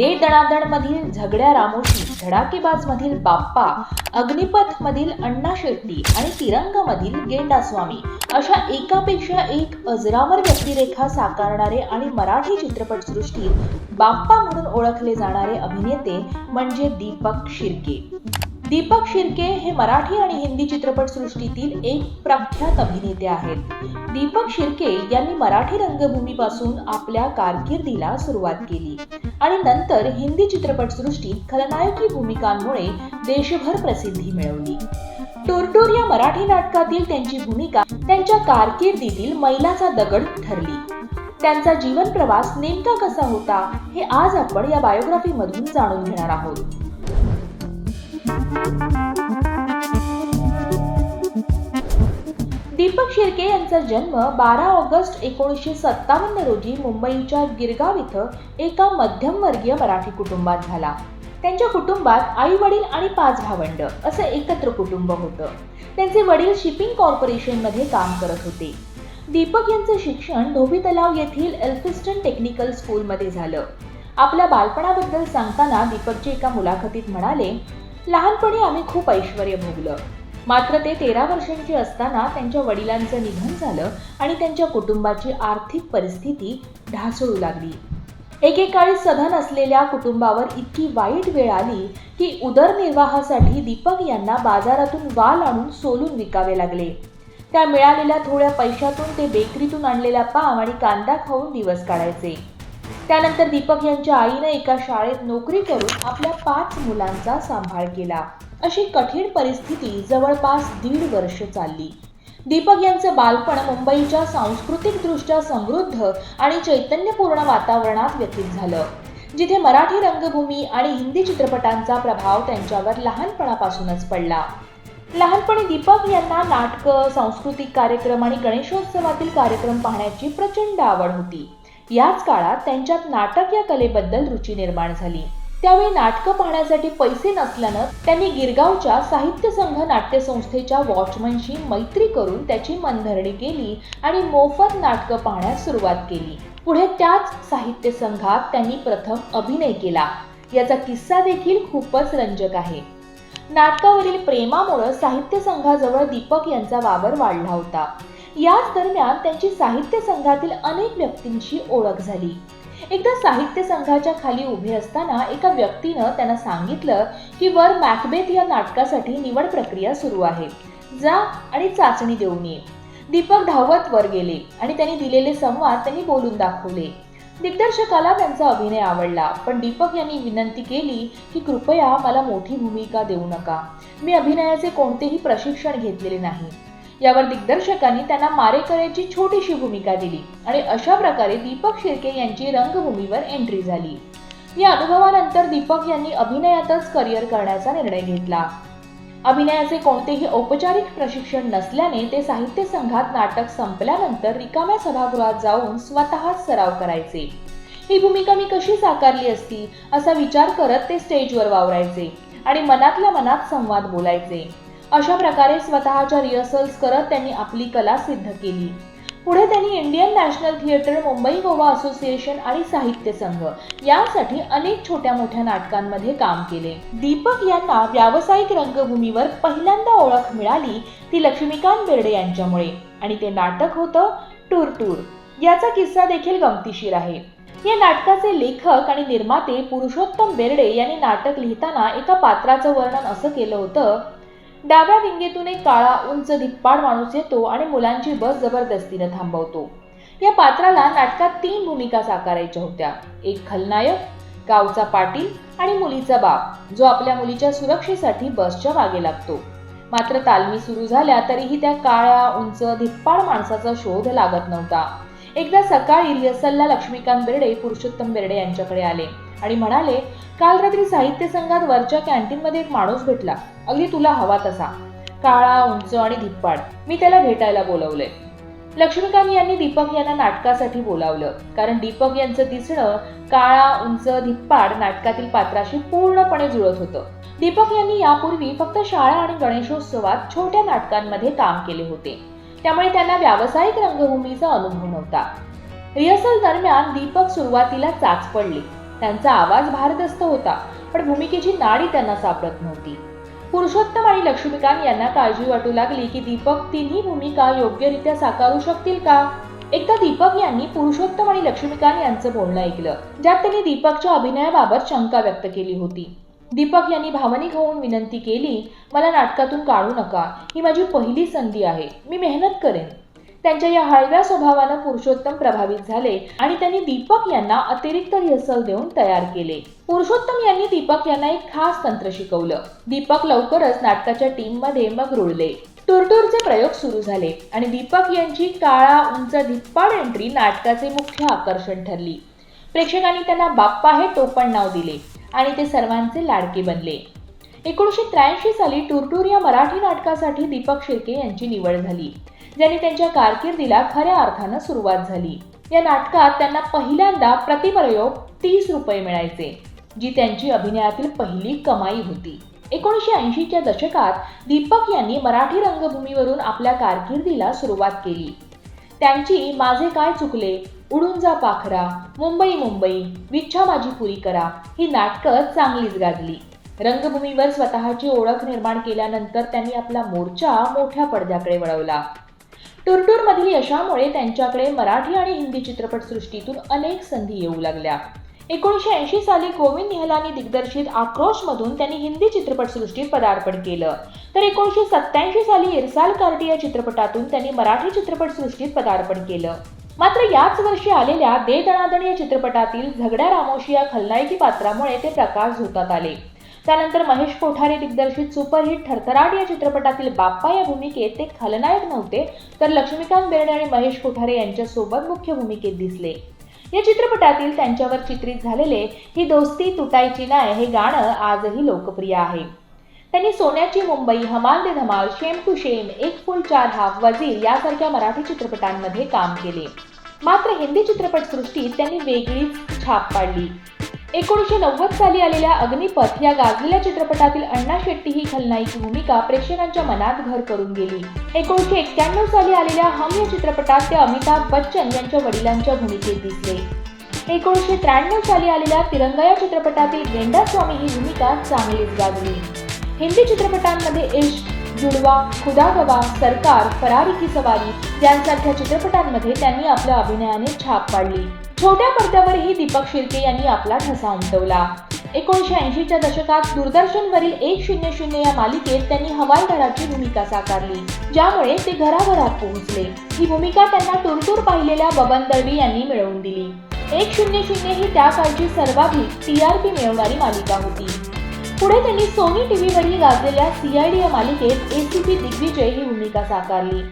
दे दणादण मधील झगड्या रामोशी धडाकेबाज मधील बाप्पा अग्निपथ मधील अण्णा शेट्टी आणि तिरंगामधील गेंडास्वामी अशा एकापेक्षा एक अजरामर व्यक्तिरेखा साकारणारे आणि मराठी चित्रपटसृष्टीत बाप्पा म्हणून ओळखले जाणारे अभिनेते म्हणजे दीपक शिर्के. दीपक शिर्के हे मराठी आणि हिंदी चित्रपटसृष्टीतील एक प्रख्यात अभिनेते आहेत. दीपक शिर्के यांनी मराठी रंगभूमीपासून आपल्या कारकिर्दीला सुरुवात केली आणि नंतर हिंदी चित्रपटसृष्टीत खलनायकी भूमिकांमुळे देशभर प्रसिद्धी मिळवली. टोरटोर या मराठी नाटकातील त्यांची भूमिका त्यांच्या कारकिर्दीतील मैलाचा दगड ठरली. त्यांचा जीवन प्रवास नेमका कसा होता हे आज आपण या बायोग्राफी मधून जाणून घेणार आहोत. दीपक शिर्के यांचा जन्म बारा ऑगस्ट एकोणीसशे सत्तावन्न रोजी मुंबईच्या गिरगाव इथं एका मध्यमवर्गीय मराठी कुटुंबात झाला. त्यांच्या कुटुंबात आई वडील आणि पाच भावंड असं एकत्र कुटुंब होतं. त्यांचे वडील शिपिंग कॉर्पोरेशनमध्ये काम करत होते. दीपक यांचं शिक्षण धोबी तलाव येथील एल्फिस्टन टेक्निकल स्कूलमध्ये झालं. आपल्या बालपणाबद्दल सांगताना दीपकचे एका मुलाखतीत म्हणाले लहानपणी आम्ही खूप ऐश्वर भोगलं. मात्र ते तेरा वर्षांचे असताना त्यांच्या वडिलांचं निधन झालं आणि त्यांच्या कुटुंबाची आर्थिक परिस्थिती ढासळू लागली. एकेकाळी सधन असलेल्या कुटुंबावर इतकी वाईट वेळ आली की उदरनिर्वाहासाठी दीपक यांना बाजारातून वाल आणून सोलून विकावे लागले. त्या मिळालेल्या थोड्या पैशातून ते बेकरीतून आणलेला पाव आणि कांदा खाऊन दिवस काढायचे. त्यानंतर दीपक यांच्या आईनं एका शाळेत नोकरी करून आपल्या पाच मुलांचा सांभाळ केला. अशी कठीण परिस्थिती जवळपास दीड वर्ष चालली. दीपक यांचं बालपण मुंबईच्या सांस्कृतिकदृष्ट्या समृद्ध आणि चैतन्यपूर्ण वातावरणात व्यतीत झालं. जिथे मराठी रंगभूमी आणि हिंदी चित्रपटांचा प्रभाव त्यांच्यावर लहानपणापासूनच पडला. लहानपणी दीपक यांना नाटकं सांस्कृतिक कार्यक्रम आणि गणेशोत्सवातील कार्यक्रम पाहण्याची प्रचंड आवड होती. याच काळात त्यांच्यात नाटक या कलेबद्दल रुची निर्माण झाली. त्यावेळी नाटकं पाहण्यासाठी पैसे नसल्यानं त्यांनी गिरगावच्या साहित्य संघ नाट्यसंस्थेच्या वॉचमनशी मैत्री करून त्याची मनधरणी केली आणि मोफत नाटकं पाहण्यास सुरुवात केली. पुढे त्याच साहित्य संघात त्यांनी प्रथम अभिनय केला. याचा किस्सा देखील खूपच रंजक आहे. नाटकावरील प्रेमामुळं साहित्य संघाजवळ दीपक यांचा वावर वाढला होता. याच दरम्यान त्यांची साहित्य संघातील अनेक व्यक्तींशी ओळख झाली. एकदा साहित्य संघाच्या खाली उभे असताना एका व्यक्तीनं त्यांना सांगितलं की वर मॅकबेथ या नाटकासाठी निवड प्रक्रिया सुरू आहे. जा आणि चाचणी देऊन ये. दीपक धावत वर गेले आणि त्यांनी दिलेले संवाद त्यांनी बोलून दाखवले. दिग्दर्शकाला त्यांचा अभिनय आवडला पण दीपक यांनी विनंती केली की कृपया मला मोठी भूमिका देऊ नका. मी अभिनयाचे कोणतेही प्रशिक्षण घेतलेले नाही. यावर दिग्दर्शकांनी त्यांना मारेकऱ्याची छोटीशी भूमिका दिली आणि अशा प्रकारे दीपक शिर्के यांची रंगभूमीवर एंट्री झाली. या अनुभवानंतर दीपक यांनी अभिनयातच करिअर करण्याचा निर्णय घेतला. अभिनयाचे कोणतेही औपचारिक प्रशिक्षण नसल्याने ते साहित्य संघात नाटक संपल्यानंतर रिकाम्या सभागृहात जाऊन स्वतःच सराव करायचे. ही भूमिका मी कशी साकारली असती? असा विचार करत ते स्टेजवर वावरायचे आणि मनातल्या मनात संवाद बोलायचे. अशा प्रकारे स्वतःच्या रिहर्सल्स करत त्यांनी आपली कला सिद्ध केली. पुढे त्यांनी Indian national theatre Mumbai Goa association आणि साहित्य संघ यासाठी अनेक छोट्या मोठ्या नाटकांमध्ये काम केले. दीपक यांना व्यावसायिक रंगभूमीवर पहिल्यांदा ओळख मिळाली ती लक्ष्मीकांत बेर्डे यांच्यामुळे आणि ते नाटक होतं टूर टूर. याचा किस्सा देखील गमतीशीर आहे. या नाटकाचे लेखक आणि निर्माते पुरुषोत्तम बेर्डे यांनी नाटक लिहिताना एका पात्राचं वर्णन असं केलं होतं डाव्या विंगेतून एक काळा उंच धिप्पाड माणूस येतो आणि मुलांची बस जबरदस्तीनं थांबवतो. या पात्राला नाटकात तीन भूमिका साकारायच्या होत्या. एक खलनायक गावचा पाटील आणि मुलीचा बाप जो आपल्या मुलीच्या सुरक्षेसाठी बसच्या मागे लागतो. मात्र तालमी सुरू झाल्या तरीही त्या काळ्या उंच धिप्पाड माणसाचा शोध लागत नव्हता. एकदा सकाळी रिहर्सलला लक्ष्मीकांत बेर्डे पुरुषोत्तम बेर्डे यांच्याकडे आले. आणि म्हणाले काल रात्री साहित्य संघात वरच्या कॅन्टीनमध्ये एक माणूस भेटला. अगदी तुला हवा तसा. काळा उंच आणि धिप्पाड. मी त्याला भेटायला बोलवले. लक्ष्मीकांत यांनी दीपक यांना नाटकासाठी बोलावलं. कारण दीपक यांचं दिसणं काळा उंच धिप्पाड नाटकातील पात्राशी पूर्णपणे जुळत होतं. दीपक यांनी यापूर्वी फक्त शाळा आणि गणेशोत्सवात छोट्या नाटकांमध्ये काम केले होते. त्यामुळे त्यांना व्यावसायिक रंगभूमीचा अनुभव नव्हता. रिहर्सल दरम्यान दीपक सुरुवातीला चाच पडली. त्यांचा आवाज भारदस्त होता पण भूमिकेची नाडी त्यांना सापडत नव्हती. पुरुषोत्तम आणि लक्ष्मीकांत यांना काळजी वाटू लागली की दीपक तिन्ही भूमिका योग्यरित्या साकारू शकतील का? एकदा दीपक यांनी पुरुषोत्तम आणि लक्ष्मीकांत यांचं बोलणं ऐकलं ज्यात त्यांनी दीपकच्या अभिनयाबाबत शंका व्यक्त केली होती. दीपक यांनी भावनिक होऊन विनंती केली मला नाटकातून काढू नका. ही माझी पहिली संधी आहे. मी मेहनत करेन. त्यांच्या या हळव्या स्वभावानं पुरुषोत्तम प्रभावित झाले आणि त्यांनी दीपक यांना अतिरिक्त रिहर्सल देऊन तयार केले. पुरुषोत्तम यांनी दीपक यांना एक खास तंत्र शिकवलं. दीपक लवकरच नाटकाच्या टीममध्ये मग रुळले. टुरटूरचे प्रयोग सुरू झाले आणि दीपक यांची काळा उंच धिप्पाड एंट्री नाटकाचे मुख्य आकर्षण ठरली. प्रेक्षकांनी त्यांना बाप्पा हे टोपण नाव दिले आणि ते सर्वांचे लाडके बनले. एकोणीसशे त्र्याऐंशी साली टूरटूर या मराठी नाटकासाठी दीपक शिर्के यांची निवड झाली ज्यांनी त्यांच्या कारकिर्दीला खऱ्या अर्थानं सुरुवात झाली. या नाटकात त्यांना पहिल्यांदा प्रतिप्रयोग तीस रुपये मिळायचे जी त्यांची अभिनयातील पहिली कमाई होती. एकोणीसशे ऐंशीच्या दशकात दीपक यांनी मराठी रंगभूमीवरून आपल्या कारकिर्दीला सुरुवात केली. त्यांची माझे काय चुकले उडून जा पाखरा मुंबई मुंबई विच्छा माझी पुरी करा ही नाटकं चांगलीच गाजली. रंगभूमीवर स्वतःची ओळख निर्माण केल्यानंतर त्यांनी आपला मोर्चा मोठ्या पडद्याकडे वळवला. टुरटूरमधील यशामुळे त्यांच्याकडे मराठी आणि हिंदी चित्रपटसृष्टीतून अनेक संधी येऊ लागल्या. एकोणीसशे ऐंशी साली गोविंद निहलानी दिग्दर्शित आक्रोशमधून त्यांनी हिंदी चित्रपटसृष्टीत पदार्पण केलं. तर एकोणीसशे सत्याऐंशी साली इरसाल कार्टी या चित्रपटातून त्यांनी मराठी चित्रपटसृष्टीत पदार्पण केलं. मात्र याच वर्षी आलेल्या दे दणादण या चित्रपटातील झगड्या रामोशी या खलनायकी पात्रामुळे ते प्रकाश झोतात आले. त्यानंतर महेश कोठारे दिग्दर्शित सुपरहिट थरथराट या चित्रपटातील बाप्पा या भूमिकेत ते खलनायक नव्हते तर लक्ष्मीकांत बेर्डे आणि महेश कोठारे यांच्यासोबत मुख्य भूमिकेत दिसले. या चित्रपटातील त्यांच्यावर चित्रित झालेले ही दोस्ती तुटायची नाय हे गाणं आजही लोकप्रिय आहे. त्यांनी सोन्याची मुंबई हमाल दे धमाल शेम टू शेम एक फुल चार हाफ वजीर यासारख्या मराठी चित्रपटांमध्ये काम केले. मात्र हिंदी चित्रपटसृष्टीत त्यांनी वेगळीच छाप पाडली. एकोणीसशे नव्वद साली आलेल्या अग्निपथ या गाजलेल्या चित्रपटातील अण्णा शेट्टी ही खलनायकी भूमिका प्रेक्षकांच्या मनात घर करून गेली. एकोणीसशे एक्क्याण्णव साली आलेल्या हम या चित्रपटात ते अमिताभ बच्चन यांच्या वडिलांच्या भूमिकेत दिसले. एकोणीसशे त्र्याण्णव साली आलेल्या तिरंगा या चित्रपटातील गेंडा स्वामी ही भूमिका चांगलीच गाजली. हिंदी चित्रपटांमध्ये इश्क जुडवा खुदा गवा सरकार फरारी की सवारी यांसारख्या चित्रपटांमध्ये त्यांनी आपल्या अभिनयाने छाप पाडली. छोट्या पडद्यावरही दीपक शिर्के यांनी आपला ठसा उमटवला. एकोणीसशे ऐंशीच्या दशकात दूरदर्शनवरील एक शून्य शून्य या मालिकेत त्यांनी हवालदाराची भूमिका साकारली ज्यामुळे ते घराघरात पोहोचले. ही भूमिका त्यांना टुरटूर पाहिलेल्या बबन दळवी यांनी मिळवून दिली. एक शून्य शून्य ही त्या काळची सर्वाधिक टी आर पी मिळवणारी मालिका होती. पुढे त्यांनी सोनी टीव्हीवरील गाजलेल्या सीआयडी या मालिकेत ए सी पी दिग्विजय ही भूमिका साकारली.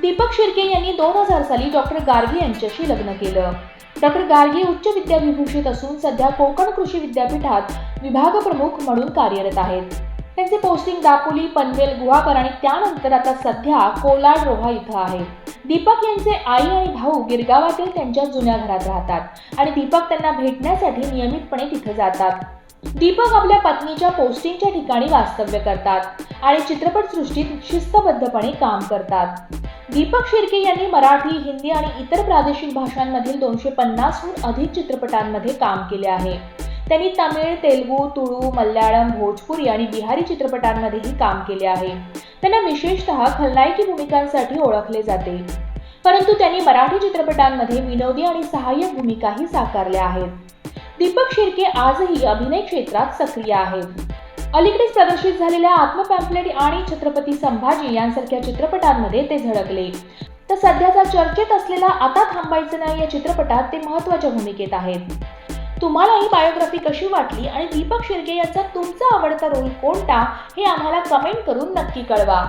दीपक शिर्के यांनी दोन हजार साली डॉक्टर गार्गी यांच्याशी लग्न केलं. डॉक्टर गार्गी उच्च विद्याविभूषित असून सध्या कोकण कृषी विद्यापीठात विभाग प्रमुख म्हणून कार्यरत आहेत. त्यांचे पोस्टिंग दापोली पनवेल गुहागर आणि त्यानंतर आता सध्या कोलाड रोहा इथं आहे. दीपक यांचे आई आणि भाऊ गिरगावातील त्यांच्या जुन्या घरात राहतात आणि दीपक त्यांना भेटण्यासाठी नियमितपणे तिथे जातात. दीपक आपल्या पत्नीच्या पोस्टिंगच्या ठिकाणी वास्तव्य करतात आणि चित्रपटसृष्टीत शिस्तबद्धपणे काम करतात. दीपक शिर्के यांनी मराठी हिंदी आणि इतर प्रादेशिक भाषांमधील दोनशे पन्नासहून अधिक चित्रपटांमध्ये काम केले आहे. त्यांनी तमिळ तेलुगू तुळू मल्याळम भोजपुरी आणि बिहारी चित्रपटांमध्येही काम केले आहे. त्यांना विशेषतः खलनायकी भूमिकांसाठी ओळखले जाते. परंतु त्यांनी मराठी चित्रपटांमध्ये विनोदी आणि सहाय्यक भूमिकाही साकारल्या आहेत. दीपक शिर्के आजही अभिनय क्षेत्रात सक्रिय आहेत. अलीकडेच प्रदर्शित झालेल्या आत्मपॅम्पलेट आणि छत्रपती संभाजी यांसारख्या चित्रपटांमध्ये ते झळकले. तर सध्याचा चर्चेत असलेला आता थांबायचं नाही या चित्रपटात ते महत्त्वाच्या भूमिकेत आहेत. तुम्हाला ही बायोग्राफी कशी वाटली आणि दीपक शिर्के यांचा तुमचा आवडता रोल कोणता हे आम्हाला कमेंट करून नक्की कळवा.